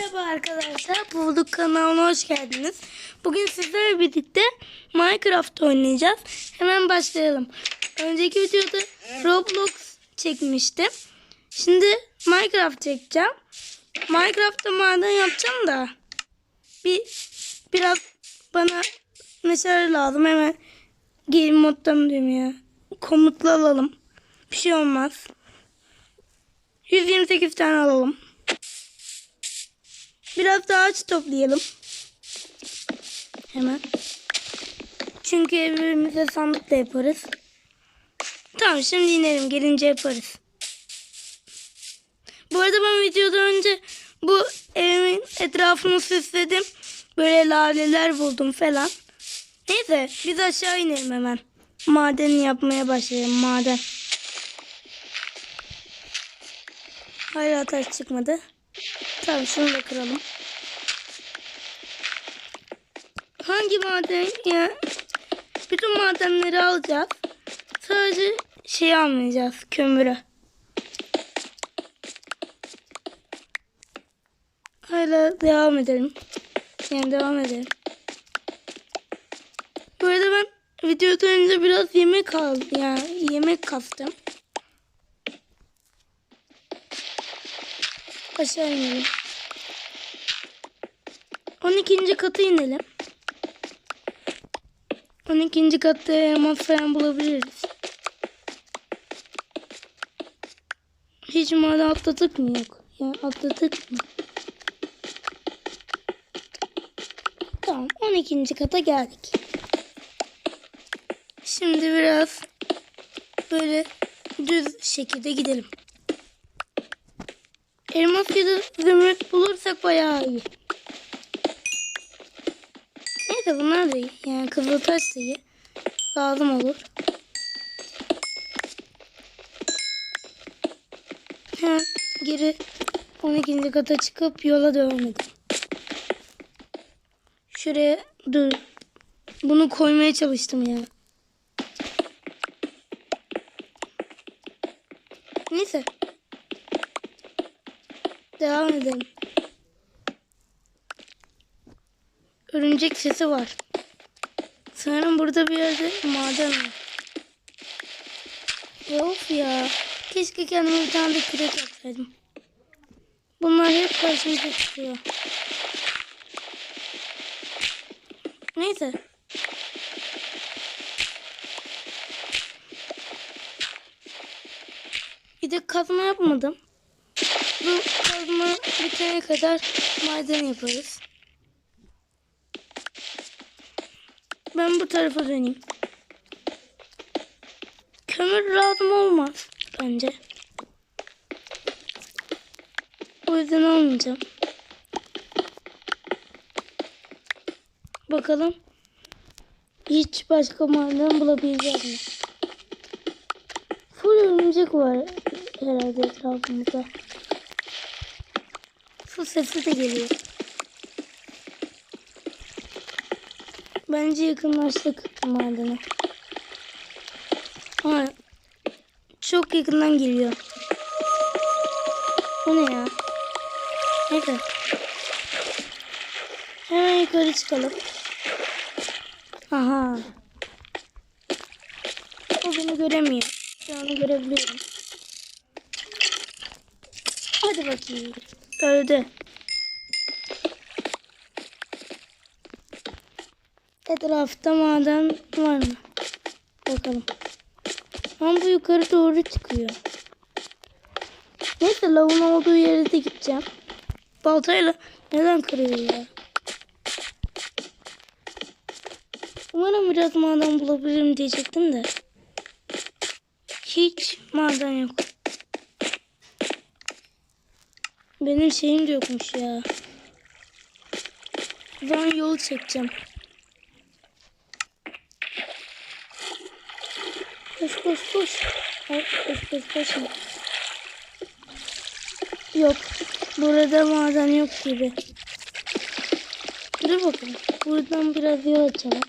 Merhaba arkadaşlar. Bulduk kanalına hoş geldiniz. Bugün sizlerle birlikte Minecraft oynayacağız. Hemen başlayalım. Önceki videoda Roblox çekmiştim. Şimdi Minecraft çekeceğim. Minecraft'ta maden yapacağım da bir biraz bana meşale lazım. Hemen game moddan diyorum ya. Komutla alalım. Bir şey olmaz. 128 tane alalım. Biraz daha ağaç toplayalım. Hemen. Çünkü evimize sandık da yaparız. Tamam şimdi inelim. Gelince yaparız. Bu arada ben videodan önce bu evimin etrafını süsledim. Böyle laleler buldum falan. Neyse biz aşağı inelim hemen. Madeni yapmaya başlayalım. Maden. Hala taş çıkmadı. Tamam şunu da kıralım. Hangi maden ya? Bütün madenleri alacağız. Sadece şey almayacağız. Kömürü. Hala devam edelim. Yani devam edelim. Bu arada ben videodan önce biraz yemek aldım. Yani yemek kastım. Aşağı inelim. 12. kata inelim. 12. katta elmas falan bulabiliriz. Hiç maden atladık mı yok? Ya atladık mı? Tamam 12. kata geldik. Şimdi biraz böyle düz şekilde gidelim. Elmas ya da zümrüt bulursak bayağı iyi. Neyse bunlar da iyi. Yani kızıltaş da iyi. Lazım olur. Hemen geri 12. kata çıkıp yola devam edelim. Şuraya dur. Bunu koymaya çalıştım ya. Neyse. Devam edelim. Örümcek sesi var. Sanırım burada bir yerde maden var. Ya of ya. Keşke kendime bir tane de kürek yapsaydım. Bunlar hep karşımıza çıkıyor. Neyse. Bir de kazma yapmadım. Bu kazma bitene kadar maden yaparız. Ben bu tarafa döneyim. Kömür lazım olmaz bence. O yüzden almayacağım. Bakalım. Hiç başka maden bulabileceğiz mi? Full örümcek var herhalde etrafımızda. Su sesi de geliyor. Bence yakınlaştık madene. Ama çok yakından geliyor. Bu ne ya? Neyse. Hemen yukarı çıkalım. Aha. O beni göremiyor. Şu an görebiliyorum. Hadi bakayım. Öldü. Etrafta maden var mı? Bakalım. Ama bu yukarı doğru çıkıyor. Neyse lavun olduğu yere de gideceğim. Baltayla neden kırıyor ya? Umarım biraz maden bulabilirim diyecektim de. Hiç maden yok. Benim şeyim de yokmuş ya. Ben yol çekeceğim. Koş koş koş. Ay, koş koş koş. Yok. Burada maden yok gibi. Dur bakalım. Buradan biraz yol açalım.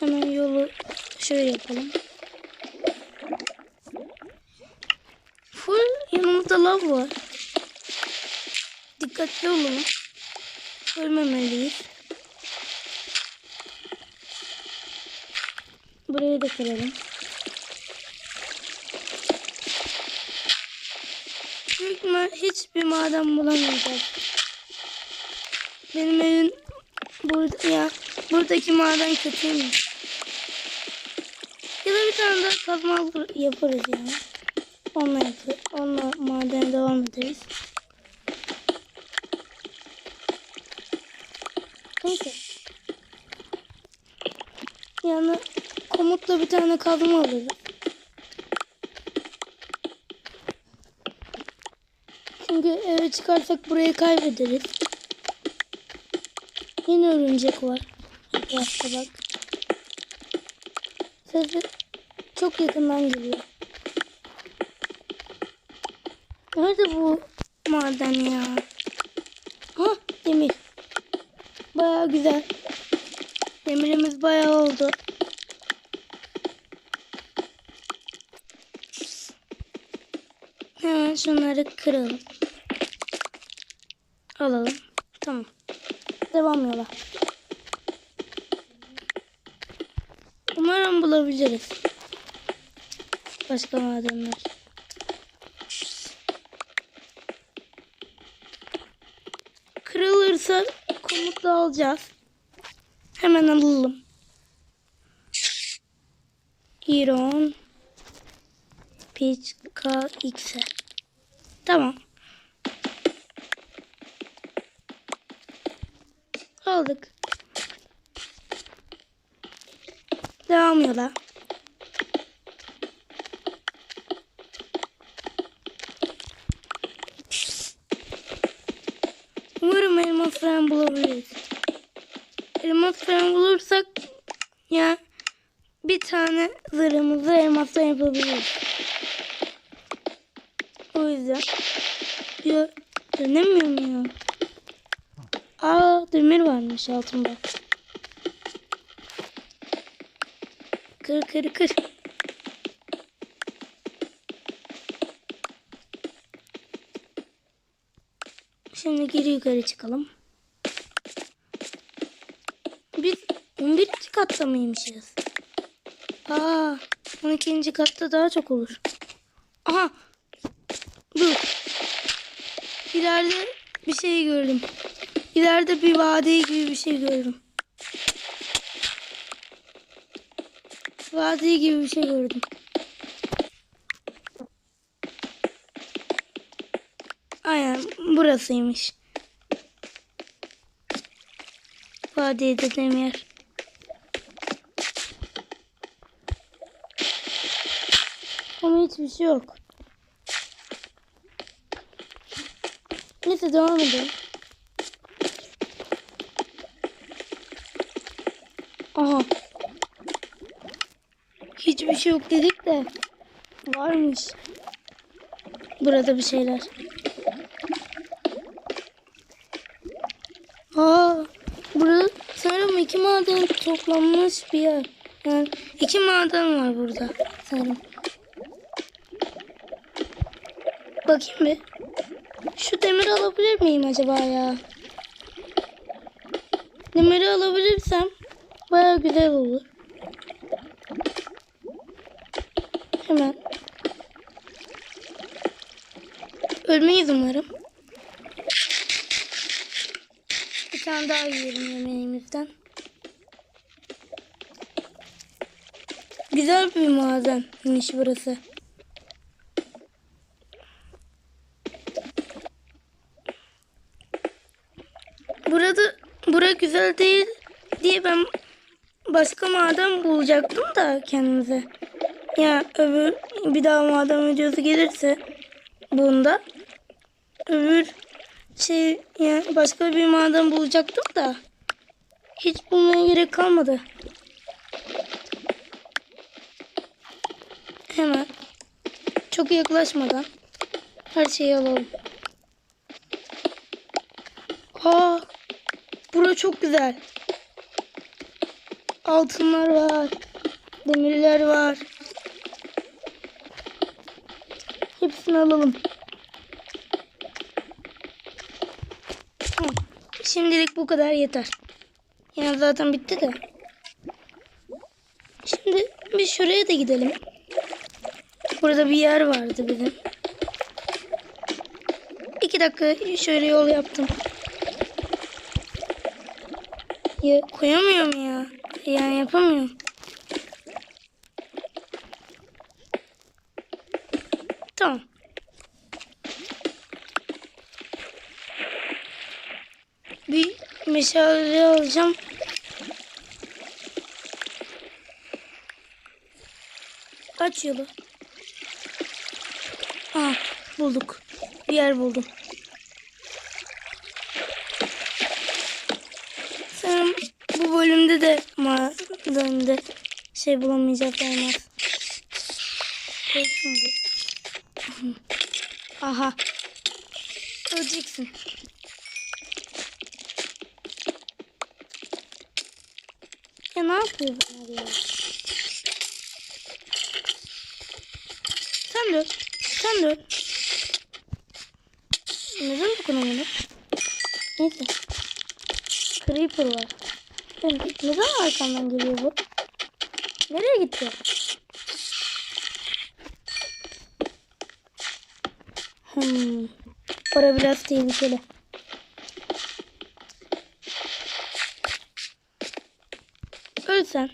Hemen yolu şöyle yapalım. Full yanımızda Burada lav var. Dikkatli olalım. Ölmemeliyiz. Burayı da kıralım. Büyük ihtimal hiçbir maden bulamayacağız. Benim evim burada ya buradaki maden kötüymüş. Ya da bir tane daha kazma yaparız yani. Onunla yapar. Devam ederiz. Neyse. Yani komutla bir tane kazma alırız. Çünkü eve çıkarsak burayı kaybederiz. Yine örümcek var. Başka bak. Sesi çok yakından geliyor. Nerede bu maden ya? Ha demir. Baya güzel. Demirimiz bayağı oldu. Hemen şunları kıralım. Alalım. Tamam. Devam yola. Umarım bulabiliriz. Başka madenler. Kırılırsa komutla alacağız. Hemen alalım. Iron Pitch KX Tamam. Aldık. Devam yola. Umarım elmas falan bulabiliriz. Elmas falan bulursak ya bir tane zırhımızı elmasla yapabiliriz. O yüzden ya dönemiyorum ya. Aa demir varmış altında. Kır kır kır. Şimdi geri yukarı çıkalım. Biz 11. katta mıymışız? Aa, 12. katta daha çok olur. Aha. Dur. İleride bir şey gördüm. İleride bir vadi gibi bir şey gördüm. Vadi gibi bir şey gördüm. Aynen burasıymış. Vadi dediğim yer. Hiçbir şey yok. Neyse devam edelim. Aha. Hiçbir şey yok dedik de varmış. Burada bir şeyler. Aa, burada sanırım iki maden toplanmış bir yer. Yani iki maden var burada sanırım. Bakayım bir. Şu demir alabilir miyim acaba ya? Demiri alabilirsem baya güzel olur. Hemen. Ölmeyiz umarım. Bir tane daha yiyelim yemeğimizden. Güzel bir madenmiş burası. Burada bura güzel değil diye ben başka maden bulacaktım da kendimize. Ya öbür bir daha maden videosu gelirse bunda öbür şey yani başka bir maden bulacaktım da hiç bulmaya gerek kalmadı. Hemen çok yaklaşmadan her şeyi alalım. Aa, Bura çok güzel. Altınlar var. Demirler var. Hepsini alalım. Şimdilik bu kadar yeter. Yani zaten bitti de. Şimdi bir şuraya da gidelim. Burada bir yer vardı bizim. İki dakika şöyle yol yaptım. Ya, koyamıyorum ya. Yani yapamıyorum. Tamam. Bir meşale alacağım. Aç yolu. Aa, bulduk. Bir yer buldum. Sanırım bölümde de madende şey bulamayacak olmaz. Korktum bu. Aha. Öleceksin. Ya ne yapıyor ya? Sen de. Sen de. Neden dokunamadım? Neyse. Creeper var. Oğlum, Neden arkamdan geliyor bu? Nereye gitti? Hmm. Para biraz tehlikeli. Öl sen.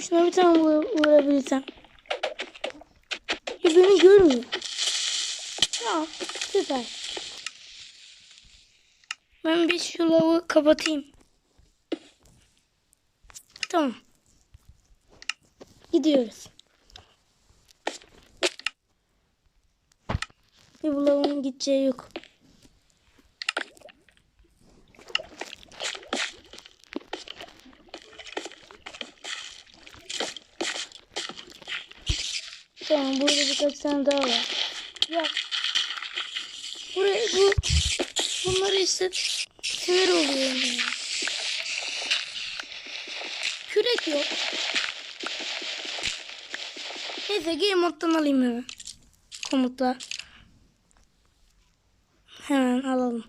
Şuna bir tane vur, vurabilsem. Ya beni görmüyor. Ya süper. Ben bir şu lavı kapatayım. Tamam. Gidiyoruz. Bir bu lavın gideceği yok. Tamam burada birkaç tane daha var. Ya. Buraya bu bunları işte sinir oluyorum ya. Kürek yok. Neyse game moddan alayım hemen. Komutla. Hemen alalım.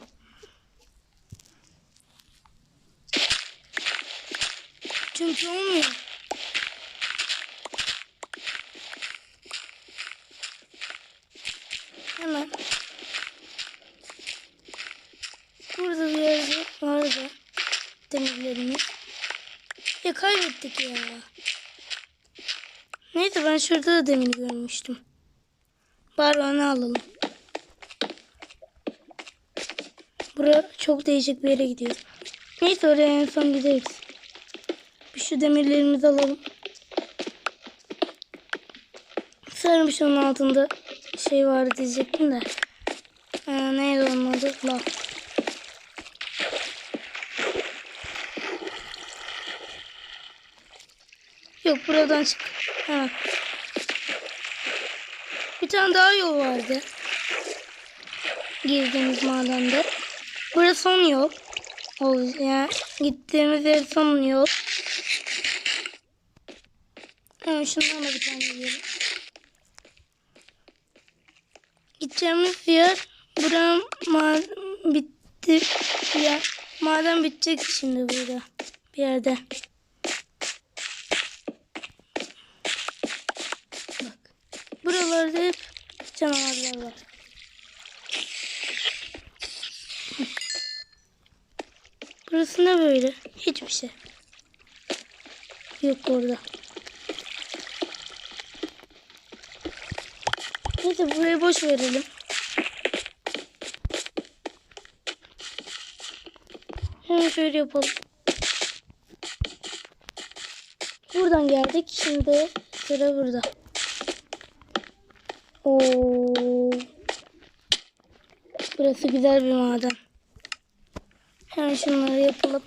Çünkü olmuyor. Hemen. Burada bir yerde vardı. Demirlerimiz. Ya kaybettik ya. Neyse ben şurada da demir görmüştüm. Bari onu alalım. Bura çok değişik bir yere gidiyor. Neyse oraya en son gideriz. Bir şu demirlerimizi alalım. Şunun altında şey var diyecektim de. Ee, neydi onun adı? Lav. Yok buradan çık. Ha. Bir tane daha yol vardı. Girdiğimiz madende. Burası son yol. O yani gittiğimiz yer son yol. Hemen şundan da bir tane yiyelim. Gideceğimiz yer buranın bitti ya maden bitecek şimdi burada bir yerde. Bak. Buralarda hep canavarlar var. Burası ne böyle? Hiçbir şey. Yok orada. Neyse burayı boş verelim. Hemen şöyle yapalım. Buradan geldik. Şimdi sıra burada. Burası güzel bir maden. Hemen şunları yapalım.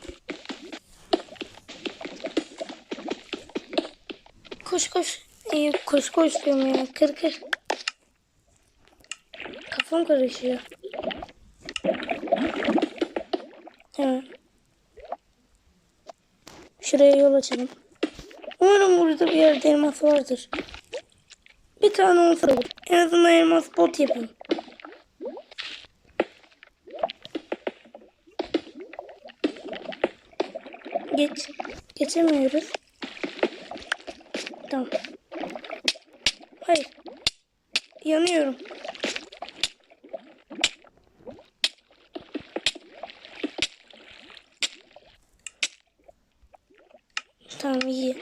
Koş koş. İyi koş koş diyorum ya. Kır kır. Kafam karışıyor. Hemen. Şuraya yol açalım. Umarım burada bir yerde elmas vardır. Bir tane olsa olur. En azından elmas bot yapayım. Geç. Geçemiyoruz. Tamam. Hayır. Yanıyorum. Tamam iyi.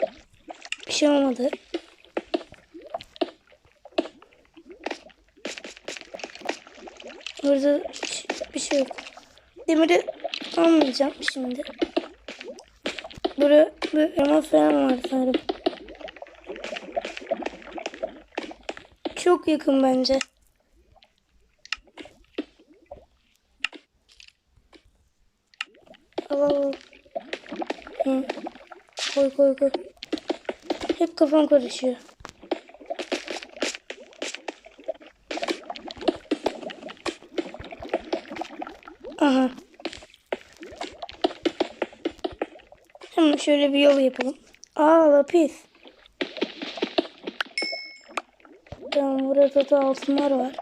Bir şey olmadı. Burada bir şey yok. Demiri almayacağım şimdi. Burada bir elmas falan var sanırım. Çok yakın bence. Al. Koy koy koy. Hep kafam karışıyor. Aha. Hemen şöyle bir yol yapalım. Aa lapis. Tamam burada da altınlar var.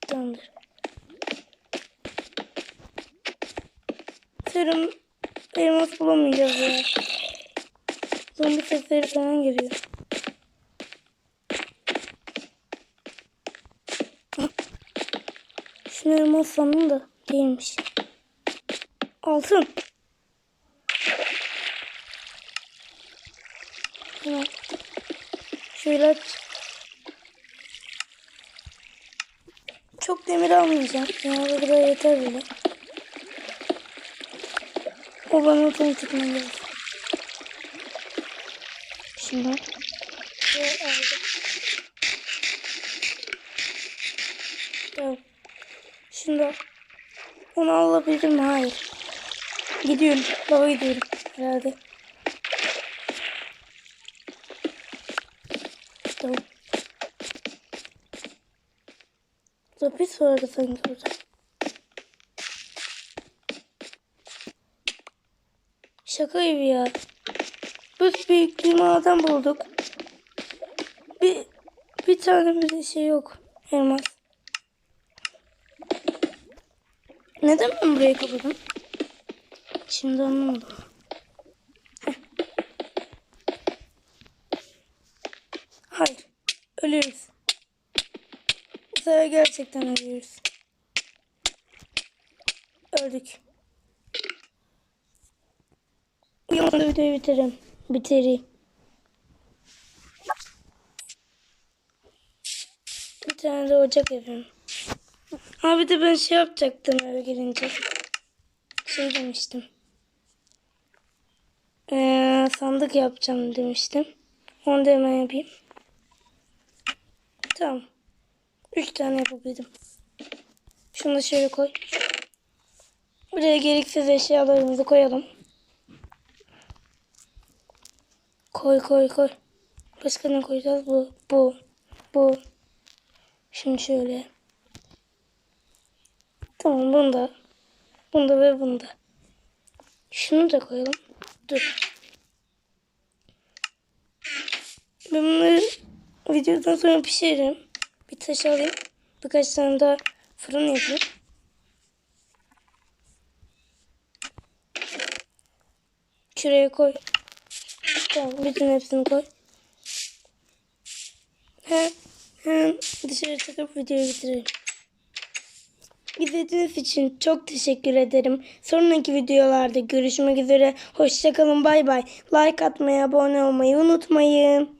Tamamdır. Sanırım elmas bulamayacağız ya. Zombi sesleri falan geliyor. Elmas sandım da değilmiş. Altın. Hemen. Şöyle. Çok demir almayacağım. Yani bu kadar yeter bile. O bana otomatik lazım. Şimdi. Aldım. Tamam. Şimdi onu alabildim? Hayır. Gidiyorum. Baba gidiyorum. Herhalde. Tamam. Lapis vardı sanki burada. Şaka gibi ya. Büyük bir maden bulduk. Bir, bir tane bile şey yok. Elmas. Neden ben burayı kapadım? Şimdi anlamadım. Hayır. Ölüyoruz. Bu sefer gerçekten ölüyoruz. Öldük. Yolda videoyu bitiririm. Bitireyim. Bir tane de ocak yapıyorum. Abi de ben şey yapacaktım eve gelince. Şey demiştim. Ee, sandık yapacağım demiştim. Onu da hemen yapayım. Tamam. Üç tane yapabildim. Şunu da şöyle koy. Buraya gereksiz eşyalarımızı koyalım. Koy koy koy. Başka ne koyacağız? Bu, bu, bu. Şimdi şöyle. Tamam bunda. Bunda ve bunda. Şunu da koyalım. Dur. Ben bunları videodan sonra pişiririm. Bir taş alayım. Birkaç tane daha fırın yapayım. Şuraya koy. Tamam bütün hepsini koy. He, he, dışarı çıkıp videoyu bitirelim. İzlediğiniz için çok teşekkür ederim. Sonraki videolarda görüşmek üzere. Hoşçakalın bay bay. Like atmayı, abone olmayı unutmayın.